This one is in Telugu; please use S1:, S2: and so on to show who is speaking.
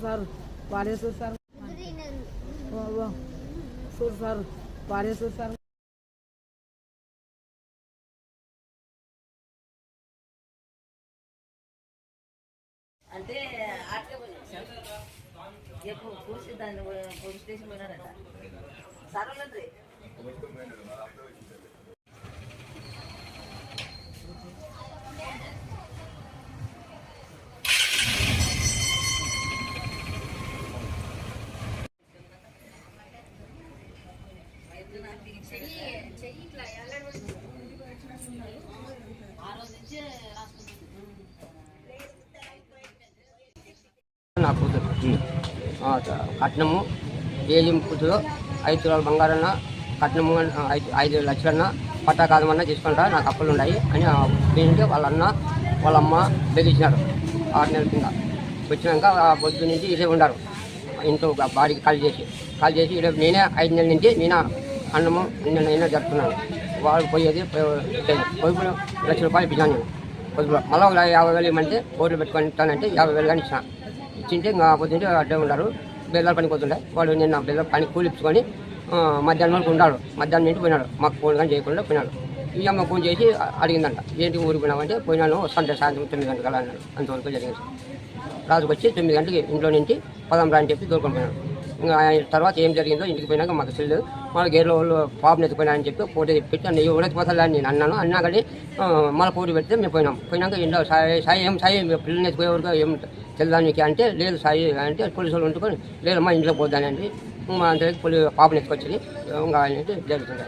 S1: సార్ వాడే చూడు సార్ ఓ, ఓ. వాడే చూడు
S2: అంటే అట్లే దాన్ని పోలీస్ స్టేషన్ పోయినారట. సరళండి
S3: నా కూతురు. కట్నము ఏలిం కూతురు ఐదు తులాల బంగారన్న కట్నము ఐదు ఐదు లక్షలన్న పట్టా కాదమన్నా తీసుకుంటా నాకు అప్పులు ఉన్నాయి. అని దీనికి వాళ్ళ అన్న వాళ్ళ అమ్మ బెదిరించినారు. ఆరు నెలల కింద. వచ్చినాక ఆ పొద్దు నుంచి ఇదే ఉన్నారు ఇంట్లో బాడీకి కాల్ చేసి కాల్ చేసి ఈడ నేనే ఐదు నెలల నుంచి నేను అన్నము నిన్న నేనే జరుపుతున్నాను వాళ్ళు పోయేది పొదుపు లక్ష రూపాయలు ఇప్పించాను నేను పొదుపులో మళ్ళీ ఒక యాభై వేలు ఇవ్వమంటే ఓట్లు పెట్టుకొని ఇస్తానంటే యాభై వేలు కానీ ఇచ్చిన ఇచ్చింటే ఇంకా పొద్దుంటే అడ్డే ఉన్నారు బెల్లాల పనికి పోతుండే. వాడు నిన్న బెల్లాల పని కూలిపించుకొని మధ్యాహ్నం వరకు ఉన్నాడు మధ్యాహ్నం ఇంటి పోయినాడు మాకు ఫోన్ కానీ చేయకుండా పోయినాడు ఈ అమ్మ ఫోన్ చేసి అడిగిందంట. ఏంటి ఊరికి పోయినామంటే పోయినాను వస్తాంటే సాయంత్రం తొమ్మిది గంటల అన్నాడు. అంతవరకు జరిగింది. రాజుకు వచ్చి తొమ్మిది గంటలకి ఇంట్లో నుంచి పదం రా అని చెప్పి దూరుకొని పోయినాడు. తర్వాత ఏం జరిగిందో ఇంటికి పోయినాక మాకు తెలియదు. మళ్ళీ గేర్లో వాళ్ళు పాపను ఎత్తుకుపోయినా అని చెప్పి ఫోటో పెట్టి అన్న ఎవరెత్తిపోతా అని నేను అన్నాను. అన్నా కానీ మళ్ళీ పోటీ పెడితే మేము పోయినాం. పోయినాక ఇంట్లో సాయి సాయి ఏం సాయి పిల్లల్ని ఎత్తుకుపోయేవరకు ఏం తెలియదానికి అంటే లేదు సాయి అంటే పోలీసులు వాళ్ళు ఉంటుకొని లేదమ్మా ఇంట్లో పోద్దాని అంటే మా అంతే పోలీ పాపను ఎత్తుకొచ్చి ఇంకా జరుగుతుంది